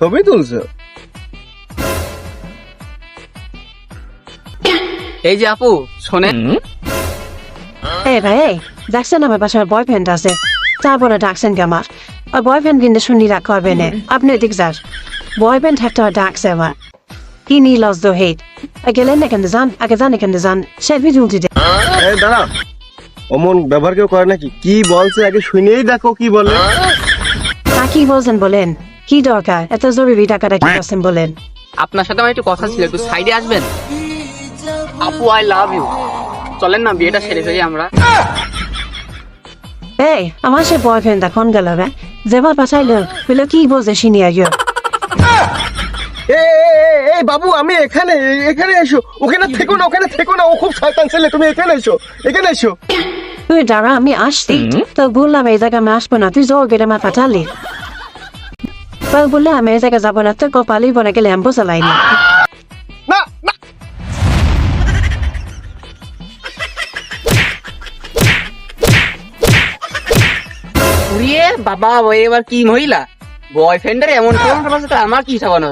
ছবি তুলছো। এই যে আপু শোনেন। এই ভাই এই দেখছেন আমার বাসার বয়ফ্রেন্ড আছে? তারপরে ডাকছেন কি আমার? আর বয়ফ্রেন্ড কিন্তু শুনি রাখ করবে না। আপনি দিক যার বয়ফ্রেন্ড একটা ডাকছে আমার। কি নি লস দো হেট গেলেন না কেন যান? আগে যান কেন যান। সে ভিডিও দিতে দাঁড়া অমন ব্যবহার কেউ করে নাকি? কি বলছে? আগে শুনেই দেখো কি বলে। তা কি বলছেন বলেন? কি দরকার? এত জরুরি টাকাটা কি করছেন বলেন? আপনার সাথে আমার একটু কথা ছিল একটু সাইডে আসবেন? আপু আই লাভ ইউ চলেন না বিয়েটা সেরে ফেলি আমরা। এই আমার সে বয়ফ্রেন্ড এখন গেল রে যেবার পাঠাইলো বলে কি শুনি আগে এ এই বাবু আমি এখানে এখানে এসো। ওখানে থেকো না ওখানে থেকো না ও খুব শয়তান ছেলে তুমি এখানে এসো এখানে এসো। তুই দাঁড়া আমি আসছি। তো বললাম এই জায়গায় আমি আসব না তুই জোর গেলে আমার পাঠালি তো বলে আমি এই জায়গায় না তো কপালই বনে গেলে আমি বোঝা না না। উড়িয়ে বাবা ও এবার কি মহিলা বয়ফ্রেন্ডের এমন কেমন আমার কি সাবানো